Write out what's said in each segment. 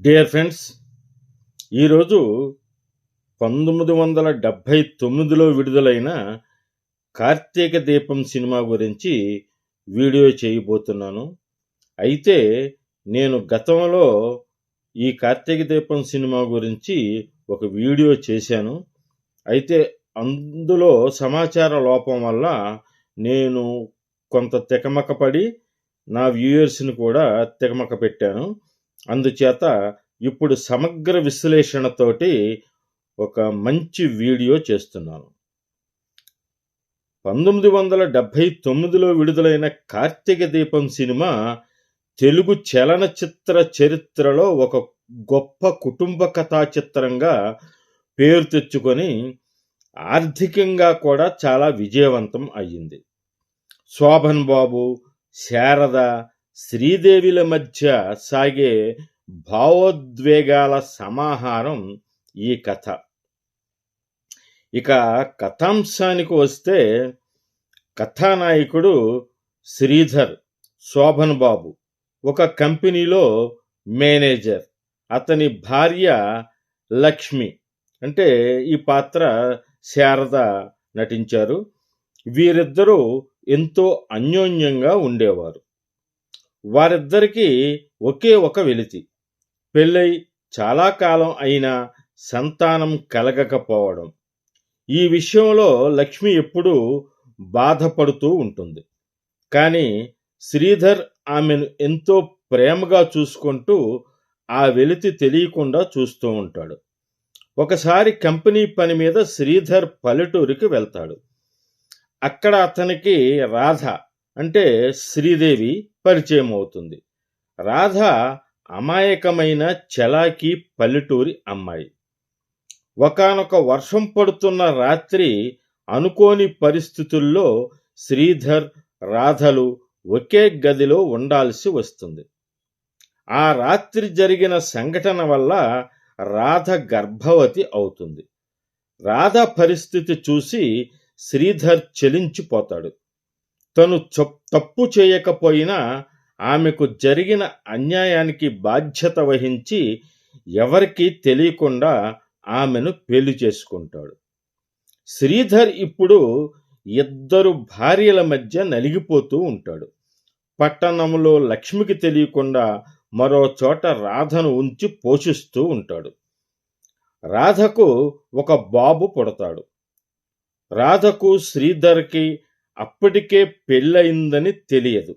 Dear friends ఈరోజు పంతొమ్మిది వందల డెబ్భై తొమ్మిదిలో విడుదలైన కార్తీక దీపం సినిమా గురించి వీడియో చేయబోతున్నాను. అయితే నేను గతంలో ఈ కార్తీక దీపం సినిమా గురించి ఒక వీడియో చేశాను. అయితే అందులో సమాచార లోపం వల్ల నేను కొంత తికమకపడి నా వ్యూయర్స్ని కూడా తికమక పెట్టాను అందుచేత ఇప్పుడు సమగ్ర విశ్లేషణతోటి ఒక మంచి వీడియో చేస్తున్నాను. పంతొమ్మిది వందల డెబ్భై తొమ్మిదిలో విడుదలైన కార్తీక దీపం సినిమా తెలుగు చలనచిత్ర చరిత్రలో ఒక గొప్ప కుటుంబ కథా చిత్రంగా పేరు తెచ్చుకొని ఆర్థికంగా కూడా చాలా విజయవంతం అయ్యింది. శోభన్ బాబు శారద శ్రీదేవిల మధ్య సాగే భావోద్వేగాల సమాహారం ఈ కథ. ఇక కథాంశానికి వస్తే కథానాయకుడు శ్రీధర్ శోభన్ బాబు ఒక కంపెనీలో మేనేజర్. అతని భార్య లక్ష్మి అంటే ఈ పాత్ర శారద నటించారు. వీరిద్దరూ ఎంతో అన్యోన్యంగా ఉండేవారు. వారిద్దరికీ ఒకే ఒక వెలితి. పెళ్ళై చాలా కాలం అయినా సంతానం కలగకపోవడం. ఈ విషయంలో లక్ష్మి ఎప్పుడూ బాధపడుతూ ఉంటుంది. కానీ శ్రీధర్ ఆమెను ఎంతో ప్రేమగా చూసుకుంటూ ఆ వెలితి తెలియకుండా చూస్తూ ఉంటాడు. ఒకసారి కంపెనీ పని మీద శ్రీధర్ పల్లెటూరికి వెళ్తాడు. అక్కడ అతనికి రాధ అంటే శ్రీదేవి పరిచయం అవుతుంది రాధ అమాయకమైన చలాకి పల్లెటూరి అమ్మాయి. ఒకనొక వర్షం పడుతున్న రాత్రి అనుకోని పరిస్థితుల్లో శ్రీధర్ రాధలు ఒకే గదిలో ఉండాల్సి వస్తుంది. ఆ రాత్రి జరిగిన సంఘటన వల్ల రాధ గర్భవతి అవుతుంది. రాధ పరిస్థితి చూసి శ్రీధర్ చెలించిపోతాడు. తను తప్పు చేయకపోయినా ఆమెకు జరిగిన అన్యాయానికి బాధ్యత వహించి ఎవరికీ తెలియకుండా ఆమెను పెళ్ళి చేసుకుంటాడు. శ్రీధర్ ఇప్పుడు ఇద్దరు భార్యల మధ్య నలిగిపోతూ ఉంటాడు. పట్టణంలో లక్ష్మికి తెలియకుండా మరో చోట రాధను ఉంచి పోషిస్తూ ఉంటాడు. రాధకు ఒక బాబు పుడతాడు. రాధకు శ్రీధర్కి అప్పటికే పెళ్ళయిందని తెలియదు.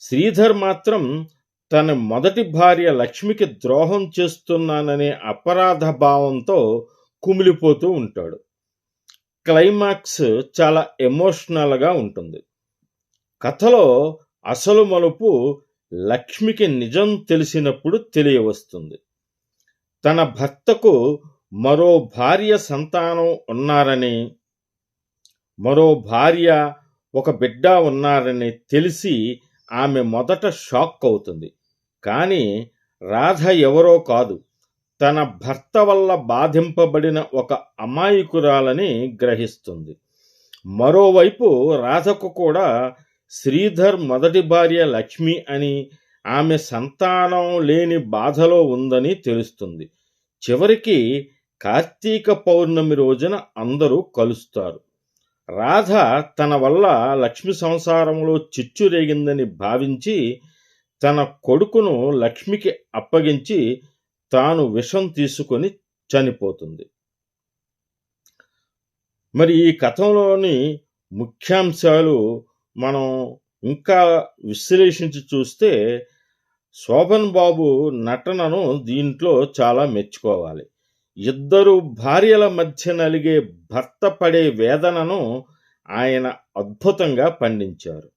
శ్రీధర్ మాత్రం తన మొదటి భార్య లక్ష్మికి ద్రోహం చేస్తున్నాననే అపరాధ భావంతో కుమిలిపోతూ ఉంటాడు. క్లైమాక్స్ చాలా ఎమోషనల్గా ఉంటుంది. కథలో అసలు మలుపు లక్ష్మికి నిజం తెలిసినప్పుడు తెలియవస్తుంది. తన భర్తకు మరో భార్య సంతానం ఉన్నారని మరో భార్య ఒక బిడ్డ ఉన్నారని తెలిసి ఆమె మొదట షాక్ అవుతుంది. కానీ రాధ ఎవరో కాదు. తన భర్త వల్ల బాధింపబడిన ఒక అమాయకురాలని గ్రహిస్తుంది. మరోవైపు రాధకు కూడా శ్రీధర్ మొదటి భార్య లక్ష్మి అని ఆమె సంతానం లేని బాధలో ఉందని తెలుస్తుంది. చివరికి కార్తీక పౌర్ణమి రోజున అందరూ కలుస్తారు. రాధ తన వల్ల లక్ష్మి సంసారంలో చిచ్చు రేగిందని భావించి తన కొడుకును లక్ష్మికి అప్పగించి తాను విషం తీసుకొని చనిపోతుంది. మరి ఈ కథలోని ముఖ్యాంశాలు మనం ఇంకా విశ్లేషించి చూస్తే శోభన్ బాబు నటనను దీంట్లో చాలా మెచ్చుకోవాలి. ఇద్దరు భార్యల మధ్య నలిగే భర్త పడే వేదనను ఆయన అద్భుతంగా పండించారు.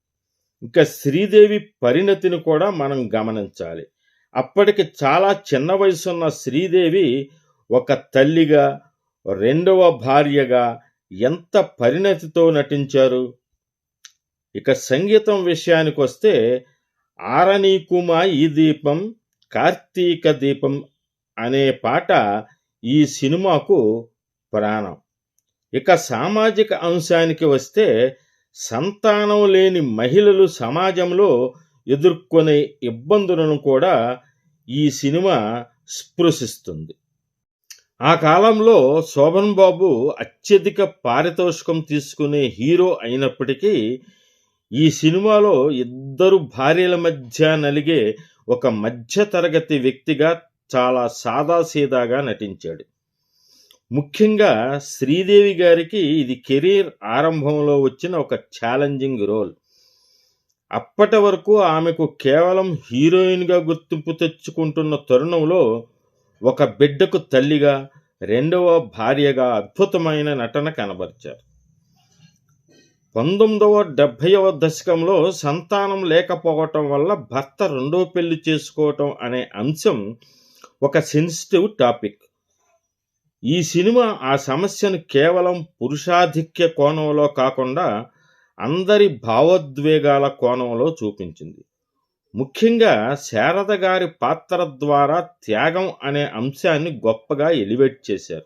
ఇంకా శ్రీదేవి పరిణతిని కూడా మనం గమనించాలి. అప్పటికి చాలా చిన్న వయసున్న శ్రీదేవి ఒక తల్లిగా రెండవ భార్యగా ఎంత పరిణతితో నటించారు? ఇక సంగీతం విషయానికి వస్తే ఆరనీకుమా ఈ దీపం కార్తీక దీపం అనే పాట ఈ సినిమాకు ప్రాణం. ఇక సామాజిక అంశానికి వస్తే సంతానం లేని మహిళలు సమాజంలో ఎదుర్కొనే ఇబ్బందులను కూడా ఈ సినిమా స్పృశిస్తుంది. ఆ కాలంలో శోభన్ బాబు అత్యధిక పారితోషికం తీసుకునే హీరో అయినప్పటికీ ఈ సినిమాలో ఇద్దరు భార్యల మధ్య నలిగే ఒక మధ్యతరగతి వ్యక్తిగా చాలా సాదాసీదాగా నటించాడు. ముఖ్యంగా శ్రీదేవి గారికి ఇది కెరీర్ ఆరంభంలో వచ్చిన ఒక ఛాలెంజింగ్ రోల్. అప్పటి వరకు ఆమెకు కేవలం హీరోయిన్గా గుర్తింపు తెచ్చుకుంటున్న తరుణంలో ఒక బిడ్డకు తల్లిగా రెండవ భార్యగా అద్భుతమైన నటన కనబరిచారు. పంతొమ్మిదవ డెబ్భైవ దశకంలో సంతానం లేకపోవటం వల్ల భర్త రెండో పెళ్ళి చేసుకోవటం అనే అంశం ఒక సెన్సిటివ్ టాపిక్ ఈ సినిమా ఆ సమస్యను కేవలం పురుషాధిక్య కోణంలో కాకుండా అందరి భావోద్వేగాల కోణంలో చూపించింది. ముఖ్యంగా శారద గారి పాత్ర ద్వారా త్యాగం అనే అంశాన్ని గొప్పగా ఎలివేట్ చేశారు.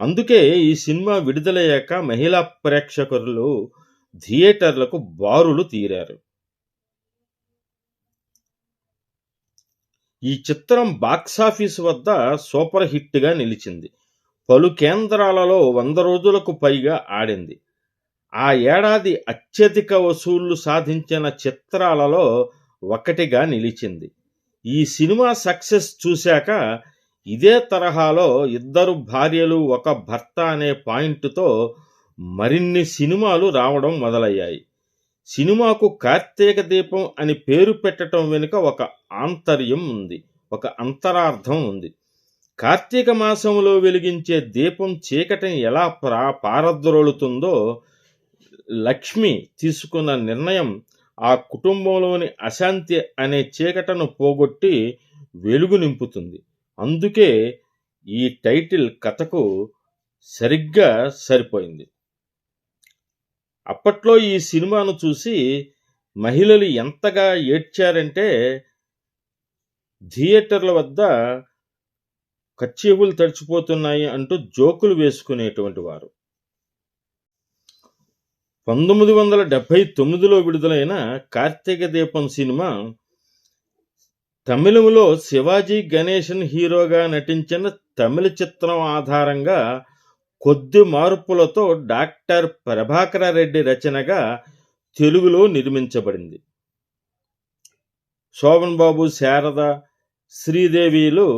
అందుకే ఈ సినిమా విడుదలయ్యాక మహిళా ప్రేక్షకులు థియేటర్లకు బారులు తీరారు. ఈ చిత్రం బాక్సాఫీస్ వద్ద సూపర్ హిట్గా నిలిచింది. పలు కేంద్రాలలో వంద రోజులకు పైగా ఆడింది. ఆ ఏడాది అత్యధిక వసూళ్ళు సాధించిన చిత్రాలలో ఒకటిగా నిలిచింది. ఈ సినిమా సక్సెస్ చూశాక ఇదే తరహాలో ఇద్దరు భార్యలు ఒక భర్త అనే పాయింట్తో మరిన్ని సినిమాలు రావడం మొదలయ్యాయి. సినిమాకు కార్తీక దీపం అని పేరు పెట్టడం వెనుక ఒక ఆంతర్యం ఉంది ఒక అంతరార్థం ఉంది. కార్తీక మాసంలో వెలిగించే దీపం చీకటిని ఎలా ప్రా పారద్రోలుతుందో లక్ష్మి తీసుకున్న నిర్ణయం ఆ కుటుంబంలోని అశాంతి అనే చీకటను పోగొట్టి వెలుగు నింపుతుంది. అందుకే ఈ టైటిల్ కథకు సరిగ్గా సరిపోయింది. అప్పట్లో ఈ సినిమాను చూసి మహిళలు ఎంతగా ఏడ్చారంటే థియేటర్ల వద్ద కచ్చేవులు తడిచిపోతున్నాయి అంటూ జోకులు వేసుకునేటువంటి వారు. పంతొమ్మిది వందల డెబ్భై తొమ్మిదిలో విడుదలైన కార్తీక దీపం సినిమా తమిళంలో శివాజీ గణేశన్ హీరోగా నటించిన తమిళ చిత్రం ఆధారంగా కొద్ది మార్పులతో డాక్టర్ ప్రభాకర రెడ్డి రచనగా తెలుగులో నిర్మించబడింది. శోభన్ బాబు శారద శ్రీదేవిలు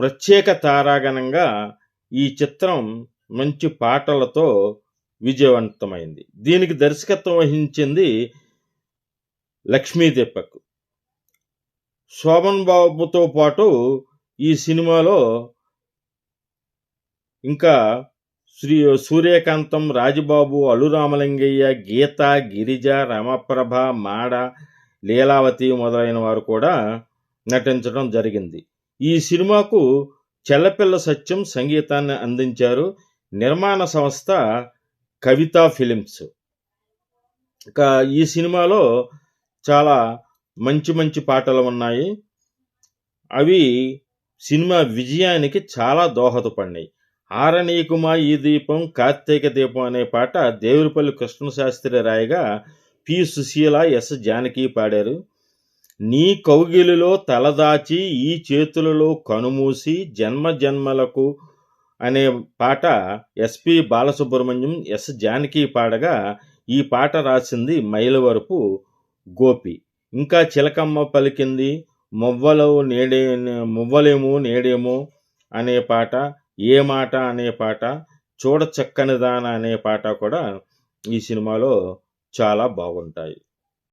ప్రత్యేక తారాగణంగా ఈ చిత్రం మంచి పాటలతో విజయవంతమైంది. దీనికి దర్శకత్వం వహించింది లక్ష్మీ దీపక్ శోభన్ బాబుతో పాటు ఈ సినిమాలో ఇంకా శ్రీ సూర్యకాంతం రాజబాబు అలురామలింగయ్య గీత గిరిజ రమప్రభ మాడ లీలావతి మొదలైన వారు కూడా నటించడం జరిగింది. ఈ సినిమాకు చెల్లపిల్ల సత్యం సంగీతాన్ని అందించారు నిర్మాణ సంస్థ కవితా ఫిలిమ్స్. ఇక ఈ సినిమాలో చాలా మంచి మంచి పాటలు ఉన్నాయి. అవి సినిమా విజయానికి చాలా దోహదపడినాయి. ఆరణీకుమా ఈ దీపం కార్తీక దీపం అనే పాట దేవులపల్లి కృష్ణశాస్త్రి రాయగా పి. సుశీల ఎస్. జానకి పాడారు. నీ కౌగిలిలో తలదాచి ఈ చేతులలో కనుమూసి జన్మ జన్మలకు అనే పాట ఎస్పి బాలసుబ్రహ్మణ్యం ఎస్. జానకి పాడగా ఈ పాట రాసింది మైలవరపు గోపి. ఇంకా చిలకమ్మ పలికింది మువ్వలో నేడే మువ్వలేమో నేడేమో అనే పాట ఏ మాట అనే పాట చూడ చక్కనిదాన అనే పాట కూడా ఈ సినిమాలో చాలా బాగుంటాయి.